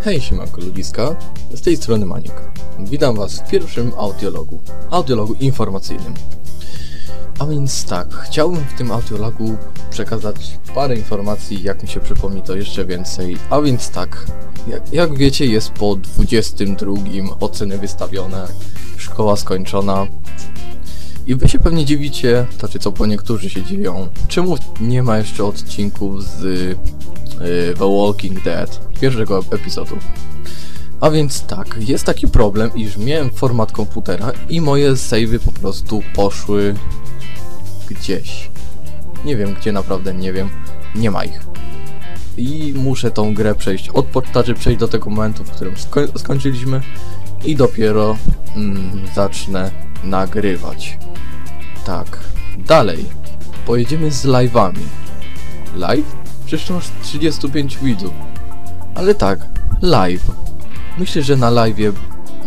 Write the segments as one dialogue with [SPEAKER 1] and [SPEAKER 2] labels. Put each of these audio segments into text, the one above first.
[SPEAKER 1] Hej siemanko ludziska, z tej strony Maniek. Witam was w pierwszym audiologu, audiologu informacyjnym. A więc tak, chciałbym w tym audiologu przekazać parę informacji, jak mi się przypomni to jeszcze więcej. A więc tak, jak, jak wiecie jest po 22, oceny wystawione, szkoła skończona. I wy się pewnie dziwicie, znaczy co po niektórzy się dziwią, czemu nie ma jeszcze odcinków z The Walking Dead, pierwszego epizodu. A więc tak, jest taki problem, iż miałem format komputera i moje savey po prostu poszły gdzieś. Nie wiem gdzie, naprawdę nie wiem. Nie ma ich. I muszę tą grę przejść od znaczy przejść do tego momentu, w którym sko skończyliśmy i dopiero mm, zacznę nagrywać. Tak. Dalej. Pojedziemy z live'ami. Live? Przecież masz 35 widzów. Ale tak, live. Myślę, że na live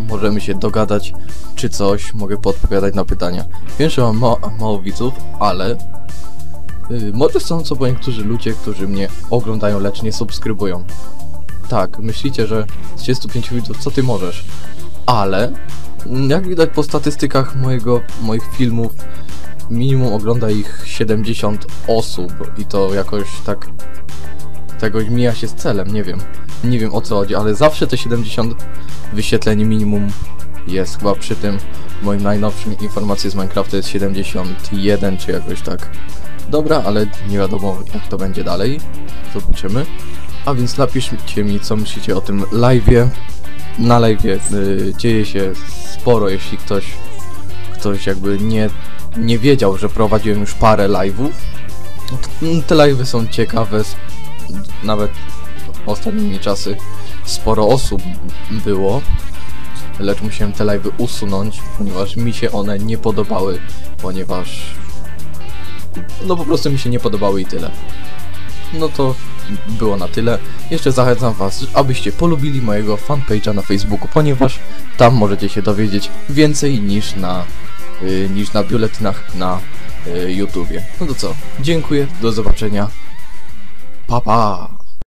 [SPEAKER 1] możemy się dogadać, czy coś, mogę podpowiadać na pytania. Wiem, że mam ma mało widzów, ale yy, może są co niektórzy ludzie, którzy mnie oglądają, lecz nie subskrybują. Tak, myślicie, że 35 widzów, co ty możesz? Ale, jak widać po statystykach mojego, moich filmów, minimum ogląda ich 70 osób i to jakoś tak tego mija się z celem, nie wiem. Nie wiem o co chodzi, ale zawsze te 70 wyświetleń minimum jest chyba przy tym moim najnowszym informacji z Minecrafta jest 71 czy jakoś tak. Dobra, ale nie wiadomo jak to będzie dalej. Zobaczymy. A więc napiszcie mi co myślicie o tym live'ie. Na live'ie y, dzieje się sporo, jeśli ktoś ktoś jakby nie, nie wiedział, że prowadziłem już parę live'ów. No te live'y są ciekawe, nawet ostatnimi czasy sporo osób było, lecz musiałem te live'y usunąć, ponieważ mi się one nie podobały, ponieważ no po prostu mi się nie podobały i tyle. No to było na tyle. Jeszcze zachęcam was, abyście polubili mojego fanpage'a na Facebooku, ponieważ tam możecie się dowiedzieć więcej niż na, yy, niż na biuletynach na yy, YouTubie. No to co, dziękuję, do zobaczenia. Pa pa!